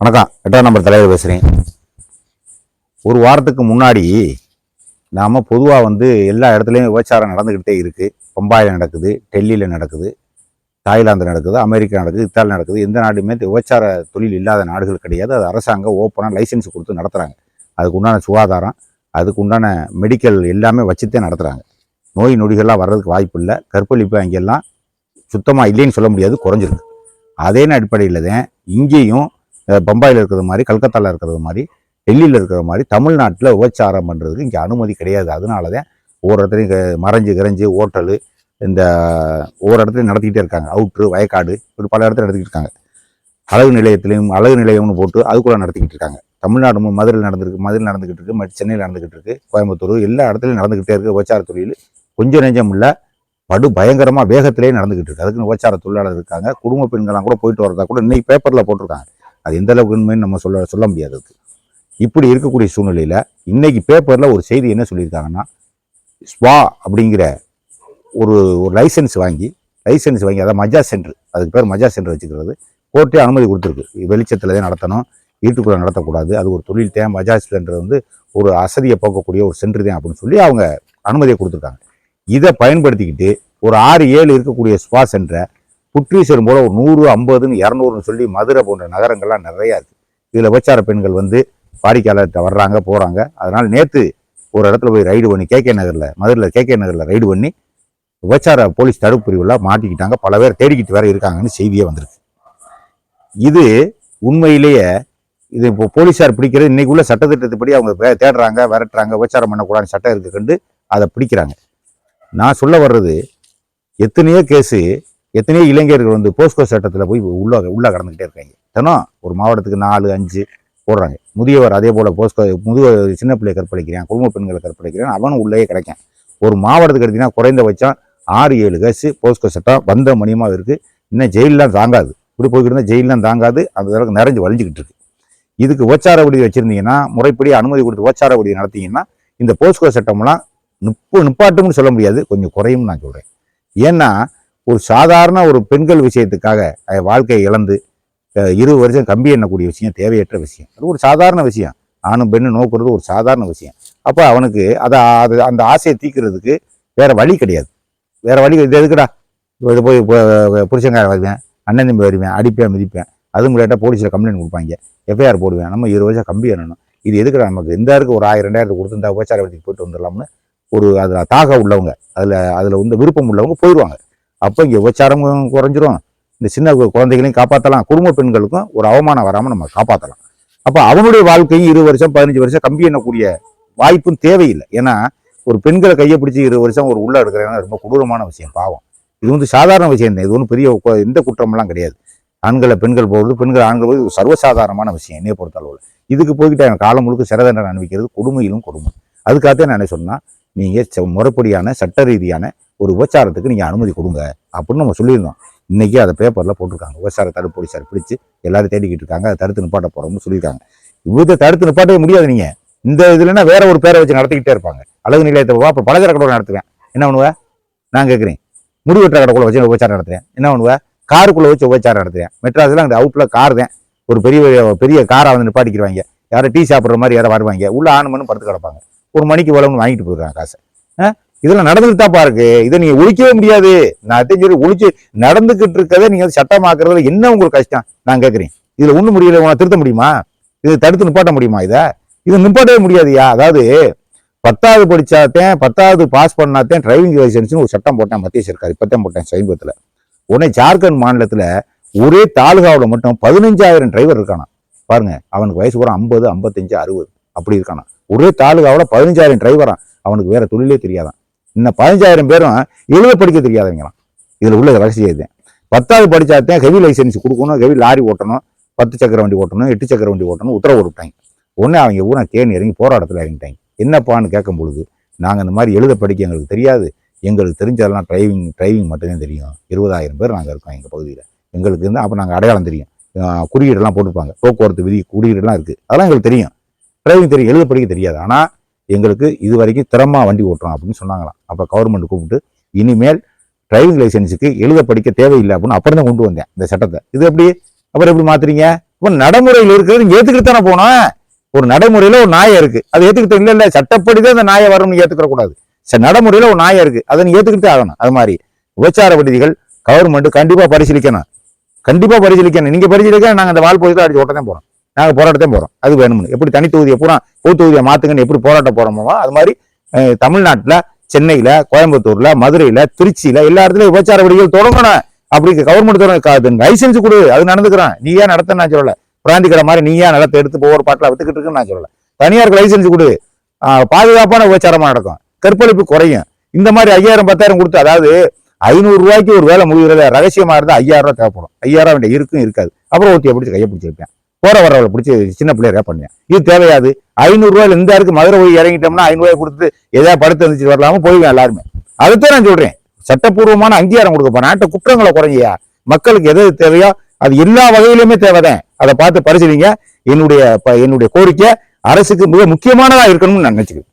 வணக்கம். எட்டாம் நம்பர் தலைவர் பேசுகிறேன் ஒரு வாரத்துக்கு முன்னாடி நாம் பொதுவாக வந்து எல்லா இடத்துலையும் விபச்சாரம் நடந்துக்கிட்டே இருக்குது பம்பாயில் நடக்குது டெல்லியில் நடக்குது தாய்லாந்து நடக்குது அமெரிக்கா நடக்குது இத்தாலி நடக்குது. எந்த நாடுமே விபச்சார தொழில் இல்லாத நாடுகள் கிடையாது. அது அரசாங்கம் ஓப்பனாக லைசன்ஸ் கொடுத்து நடத்துகிறாங்க அதுக்கு உண்டான சுகாதாரம் அதுக்கு உண்டான மெடிக்கல் எல்லாமே வச்சுத்தே நடத்துகிறாங்க நோய் நொடிகள்லாம் வர்றதுக்கு வாய்ப்பு இல்லை. கற்பழிப்பு அங்கெல்லாம் சுத்தமாக இல்லைன்னு சொல்ல முடியாது. குறைஞ்சிருக்கு. அதே அடிப்படையில் தான் இங்கேயும் பம்பாயில் இருக்கிறது மாதிரி கல்கத்தாவில் இருக்கிறது மாதிரி டெல்லியில் இருக்கிற மாதிரி தமிழ்நாட்டில் உபச்சாரம் பண்ணுறதுக்கு இங்கே அனுமதி கிடையாது. அதனால தான் ஒவ்வொரு இடத்துலையும் மறைஞ்சு கிரைஞ்சு ஹோட்டலு இந்த ஒவ்வொரு இடத்துலையும் நடத்திக்கிட்டே இருக்காங்க. அவுட்ரு வயக்காடு இப்படி பல இடத்துல நடத்திக்கிட்டு இருக்காங்க. அழகு நிலையத்திலையும் அழகு நிலையம்னு போட்டு அதுக்குள்ளே நடத்திக்கிட்டு இருக்காங்க. தமிழ்நாடு மதுரையில் நடந்திருக்கு மதுரையில் நடந்துக்கிட்டு இருக்கு சென்னையில் நடந்துக்கிட்டு இருக்கு கோயம்புத்தூர் எல்லா இடத்துலையும் நடந்துக்கிட்டே இருக்குது விபச்சார தொழில். கொஞ்சம் நெஞ்சம் இல்லை படு பயங்கரமாக வேகத்திலே நடந்துக்கிட்டு இருக்கு. அதுக்குன்னு உபச்சார தொழிலாளர் இருக்காங்க. குடும்ப பெண்கள்லாம் கூட போயிட்டு வரதா கூட இன்னைக்கு பேப்பரில் போட்டிருக்காங்க. அது எந்த அளவுக்கு உண்மைன்னு நம்ம சொல்ல சொல்ல முடியாது அதுக்கு. இப்படி இருக்கக்கூடிய சூழ்நிலையில் இன்றைக்கி பேப்பரில் ஒரு செய்தி என்ன சொல்லியிருக்காங்கன்னா ஸ்வா அப்படிங்கிற ஒரு ஒரு லைசன்ஸ் வாங்கி லைசன்ஸ் வாங்கி அதாவது மஜா சென்டர் அதுக்கு பேர் மஜா சென்டர் வச்சுக்கிறது கோர்ட்டே அனுமதி கொடுத்துருக்கு. வெளிச்சத்தில் தான் நடத்தணும் வீட்டுக்குள்ளே நடத்தக்கூடாது அது ஒரு தொழில் தான் மஜாஜ் சென்டர் வந்து ஒரு அசதியை போக்கக்கூடிய ஒரு சென்டர் தான் அப்படின்னு சொல்லி அவங்க அனுமதியை கொடுத்துருக்காங்க. இதை பயன்படுத்திக்கிட்டு ஒரு ஆறு ஏழு இருக்கக்கூடிய ஸ்பா சென்டரை புட்ரீசர் மூலம் ஒரு நூறு ஐம்பதுன்னு இரநூறுன்னு சொல்லி மதுரை போன்ற நகரங்கள்லாம் நிறையா இருக்குது இதில் உபச்சார பெண்கள் வந்து வாடிக்கையாளர்கிட்ட வர்றாங்க போகிறாங்க அதனால் நேற்று ஒரு இடத்துல போய் ரைடு பண்ணி கேகே நகரில் மதுரையில் கேகே நகரில் ரைடு பண்ணி உபச்சார போலீஸ் தடுப்பு பிரிவில் மாட்டிக்கிட்டாங்க. பல பேர் தேடிக்கிட்டு வேற இருக்காங்கன்னு செய்தியே வந்திருக்கு. இது உண்மையிலேயே இது இப்போ போலீஸார் பிடிக்கிறது. இன்றைக்குள்ள உள்ள அவங்க தேடுறாங்க விரட்டுறாங்க உபச்சாரம் பண்ணக்கூடாதுன்னு சட்டம் இருக்கு கண்டு அதை பிடிக்கிறாங்க. நான் சொல்ல வர்றது எத்தனையோ கேஸு எத்தனையோ இளைஞர்கள் வந்து போஸ்கோ சட்டத்தில் போய் உள்ள உள்ளே கடந்துக்கிட்டே இருக்காங்க. தினம் ஒரு மாவட்டத்துக்கு நாலு அஞ்சு போடுறாங்க. முதியவர் அதே போல் போஸ்கோ முதிய சின்ன பிள்ளையை கற்பழிக்கிறான் குடும்ப பெண்களை கற்பழிக்கிறான் அவனும் உள்ளே கிடைக்கும் ஒரு மாவட்டத்துக்கு எடுத்தீங்கன்னா குறைந்தபட்சம் ஆறு ஏழு கேஸு போஸ்கோ சட்டம் வந்த மணியமாக இருக்குது இன்னும் ஜெயிலெலாம் தாங்காது. இப்படி போய்கிட்டு இருந்தால் ஜெயிலெலாம் தாங்காது. அந்த அளவுக்கு நிறைஞ்சு வலிஞ்சிக்கிட்டு இருக்கு. இதுக்கு ஓச்சார வச்சுருந்தீங்கன்னா முறைப்படி அனுமதி கொடுத்து ஓச்சார நடத்திங்கன்னா நடத்தீங்கன்னா இந்த போஸ்கோ சட்டம்லாம் நிப்பு நிப்பாட்டும்னு சொல்ல முடியாது. கொஞ்சம் குறையும் நான் சொல்கிறேன் ஏன்னா ஒரு சாதாரண ஒரு பெண்கள் விஷயத்துக்காக வாழ்க்கையை இழந்து இருபது வருஷம் கம்பி எண்ணக்கூடிய விஷயம் தேவையற்ற விஷயம். அது ஒரு சாதாரண விஷயம். ஆணும் பெண்ணு நோக்குறது ஒரு சாதாரண விஷயம். அப்போ அவனுக்கு அதை அது அந்த ஆசையை தீக்கிறதுக்கு வேற வழி கிடையாது. வேற வழி இது எதுக்குடா? இது போய் பு- புருஷங்கார வருவேன் அண்ணன் தம்பி வருவேன் அடிப்பேன் மிதிப்பேன். அதுவும் இல்லாட்டா போலீஸில் கம்ப்ளைண்ட் கொடுப்பாங்க. எஃப்ஐஆர் போடுவேன். நம்ம இருபது வருஷம் கம்பி எண்ணணும். இது எதுக்குடா நமக்கு? இந்த இருக்கு ஒரு ஆயிரம் ரெண்டாயிரத்து கொடுத்து இந்த உபச்சார வழிக்கு போயிட்டு வந்துடலாம்னு ஒரு அதில் தாக உள்ளவங்க அதில் அதில் வந்து விருப்பம் உள்ளவங்க போயிடுவாங்க அப்போ இங்கே விபச்சாரம் குறைஞ்சிரும். இந்த சின்ன குழந்தைகளையும் காப்பாற்றலாம் குடும்ப பெண்களுக்கும் ஒரு அவமானம் வராமல் நம்ம காப்பாற்றலாம் அப்போ அவனுடைய வாழ்க்கையும் இருபது வருஷம் பதினஞ்சு வருஷம் கம்பி எண்ணக்கூடிய வாய்ப்பும் தேவையில்லை. ஏன்னா ஒரு பெண்களை கையை பிடிச்சி இருபது வருஷம் ஒரு உள்ளே எடுக்கிறேன்னா ரொம்ப கொடூரமான விஷயம் பாவம். இது வந்து சாதாரண விஷயம் தான் இது ஒன்றும் பெரிய எந்த குற்றமெல்லாம் கிடையாது. ஆண்களை பெண்கள் போகிறது பெண்கள் ஆண்கள் போகிறது சர்வசாதாரணமான விஷயம் என்னைய பொறுத்தளவில். இதுக்கு போய்கிட்ட காலம் முழுக்க சிறை தண்டனை அனுபவிக்கிறது கொடுமையிலும் கொடுமை. அதுக்காகத்தான் நான் என்ன சொன்னா நீங்கள் முறைப்படியான சட்ட ரீதியான ஒரு உபச்சாரத்துக்கு நீங்கள் அனுமதி கொடுங்க அப்படின்னு நம்ம சொல்லியிருந்தோம். இன்றைக்கி அதை பேப்பரில் போட்டிருக்காங்க. உபச்சார தடுப்பு போலீஸார் பிடிச்சு எல்லாரும் தேடிக்கிட்டு இருக்காங்க. அதை தடுத்து நிப்பாட்ட போகிறோம்னு சொல்லியிருக்காங்க. இவத்தை தடுத்து நிப்பாட்டவே முடியாது நீங்கள் இந்த இதுலன்னா வேற ஒரு பேரை வச்சு நடத்திக்கிட்டே இருப்பாங்க. அழகு நிலையத்தை போவா அப்போ பலதர கடை நடத்துவேன். என்ன பண்ணுவேன் நான் கேட்குறேன் முடிவெட்டுற கடைக்குள்ள வச்சு உபச்சாரம் நடத்துறேன் என்ன பண்ணுவேன் காருக்குள்ளே வச்சு உபச்சாரம் நடத்துறேன் மெட்ராஸில் அந்த அவுட்டில் கார் தான். ஒரு பெரிய பெரிய காரை வந்து நிப்பாட்டிக்கிடுவாங்க யாரும் டீ சாப்பிட்ற மாதிரி யாரும் வருவாங்க. உள்ளே ஆண் படுத்து கிடப்பாங்க. ஒரு மணிக்கு இவ்வளவுன்னு வாங்கிட்டு போயிடுறாங்க காசை. இதெல்லாம் நடந்துட்டு தான்ப்பா பாருக்கு? இதை நீங்க ஒழிக்கவே முடியாது. நான் அத்தையும் சொல்லி ஒழிச்சு நடந்துகிட்டு இருக்கதை நீங்க சட்டமாக்குறதுல என்ன உங்களுக்கு கஷ்டம்? நான் கேட்குறேன் இதுல ஒண்ணு முடியல. உன திருத்த முடியுமா? இது தடுத்து நிப்பாட்ட முடியுமா இதை? இது நிப்பாட்டவே முடியாதுயா? அதாவது பத்தாவது படிச்சாத்தேன் பத்தாவது பாஸ் பண்ணாத்தேன் டிரைவிங் லைசன்ஸ்னு ஒரு சட்டம் போட்டேன் மத்திய சர்க்கார். இப்பத்தான் போட்டேன் சமீபத்தில். உடனே ஜார்க்கண்ட் மாநிலத்தில் ஒரே தாலுகாவில் மட்டும் பதினஞ்சாயிரம் டிரைவர் இருக்கானா பாருங்க அவனுக்கு வயசு பூரா ஐம்பது ஐம்பத்தஞ்சு அறுபது. அப்படி இருக்கானா ஒரே தாலுகாவில் பதினஞ்சாயிரம் டிரைவரான் அவனுக்கு வேற தொழிலே தெரியாதான் இன்னும் பதினஞ்சாயிரம் பேரும் எழுத படிக்க தெரியாதவங்களாம். இதில் உள்ள ரகசியம் இது. பத்தாவது படித்தாத்தான் ஹெவி லைசன்ஸ் கொடுக்கணும் ஹெவி லாரி ஓட்டணும் பத்து சக்கர வண்டி ஓட்டணும் எட்டு சக்கர வண்டி ஓட்டணும் உத்தரவு விட்டாங்க உடனே அவங்க ஊரா கேன் இறங்கி போராட்டத்தில் இறங்கிட்டாங்க. என்னப்பான்னு கேட்கும் பொழுது நாங்கள் இந்த மாதிரி எழுத படிக்க எங்களுக்கு தெரியாது. எங்களுக்கு தெரிஞ்சதெல்லாம் டிரைவிங் டிரைவிங் மட்டும்தான் தெரியும். இருபதாயிரம் பேர் நாங்கள் இருக்கோம் எங்கள் பகுதியில். எங்களுக்கு இருந்தால் அப்போ நாங்கள் அடையாளம் தெரியும். குறியீடெல்லாம் போட்டிருப்பாங்க. போக்குவரத்து விதி குறியீடெல்லாம் இருக்குது அதெல்லாம் எங்களுக்கு தெரியும். டிரைவிங் தெரியும் எழுத படிக்க தெரியாது. ஆனால் எங்களுக்கு இது வரைக்கும் திறமா வண்டி ஓட்டுறோம் அப்படின்னு சொன்னாங்களாம். அப்போ கவர்மெண்ட் கூப்பிட்டு இனிமேல் டிரைவிங் லைசன்ஸுக்கு எழுத படிக்க தேவையில்லை அப்படின்னு அப்புறம் தான் கொண்டு வந்தேன் இந்த சட்டத்தை. இது எப்படி? அப்புறம் எப்படி மாத்துறீங்க? இப்போ நடைமுறையில் இருக்கிறது ஏற்றுக்கிட்டு தானே போனோம் ஒரு நடைமுறையில் ஒரு நாயம் இருக்கு. அது இல்லை இல்லை சட்டப்படி சட்டப்படிதான் அந்த நாயை வரும்னு ஏத்துக்கிற கூடாது. சரி ஒரு நாயம் இருக்கு. அதை நீ ஏற்றுக்கிட்டே ஆகணும். அது மாதிரி உபச்சார விடுதிகள் கவர்மெண்ட் கண்டிப்பாக பரிசீலிக்கணும். கண்டிப்பாக பரிசீலிக்கணும். நீங்கள் பரிசீலிக்க நாங்கள் அந்த வால் போய் அடிச்சு ஓட்டத்தான் போகிறோம் நாங்கள் போராட்டத்தையும் போகிறோம் அது வேணும்னு. எப்படி தனி தொகுதியை பூரா பொது தொகுதியை மாற்றுங்கன்னு எப்படி போராட்டம் போகிறோமோ அது மாதிரி தமிழ்நாட்டில் சென்னையில் கோயம்புத்தூரில் மதுரையில் திருச்சியில் எல்லா இடத்துலையும் உபச்சார வழிகள் தொடங்கணும். அப்படி கவர்மெண்ட் லைசன்ஸ் கொடு. அது நடந்துக்கிறான். நீ ஏன் நடத்த நான் சொல்லலை. பிராந்தி கடை மாதிரி நீ ஏன் நடத்த எடுத்து ஒவ்வொரு பாட்டில் வித்துக்கிட்டு இருக்குன்னு நான் சொல்லலை. தனியாருக்கு லைசன்ஸ் கொடு. பாதுகாப்பான உபச்சாரமாக நடக்கும். கற்பழிப்பு குறையும். இந்த மாதிரி ஐயாயிரம் பத்தாயிரம் கொடுத்து அதாவது ஐநூறு ரூபாய்க்கு ஒரு வேலை முடிகிறத ரகசியமாக இருந்தால் ஐயாயிரம் ரூபா தேவைப்படும். ஐயாயிரம் வேண்டிய இருக்கும் இருக்காது. அப்புறம் ஒருத்தி பிடிச்சி கையை பிடிச்சிருப்பேன். போற வரவளை பிடிச்சி சின்ன பிள்ளையா பண்ணேன் இது தேவையாது. ஐநூறுரூவாயில் இந்த இருக்கு மதுரை போய் இறங்கிட்டோம்னா ஐநூறுரூவா கொடுத்து எதாவது படுத்து வந்துச்சு வரலாம போய்வேன் எல்லாருமே. அதைத்தான் நான் சொல்றேன். சட்டப்பூர்வமான அங்கீகாரம் கொடுக்க நாட்டை குற்றங்களை குறைஞ்சியா மக்களுக்கு எது தேவையோ அது எல்லா வகையிலுமே தேவைதான். அதை பார்த்து பரிசீலிங்க. என்னுடைய ப- என்னுடைய கோரிக்கை அரசுக்கு மிக முக்கியமானதா இருக்கணும்னு நான் நினைச்சுக்கிறேன்.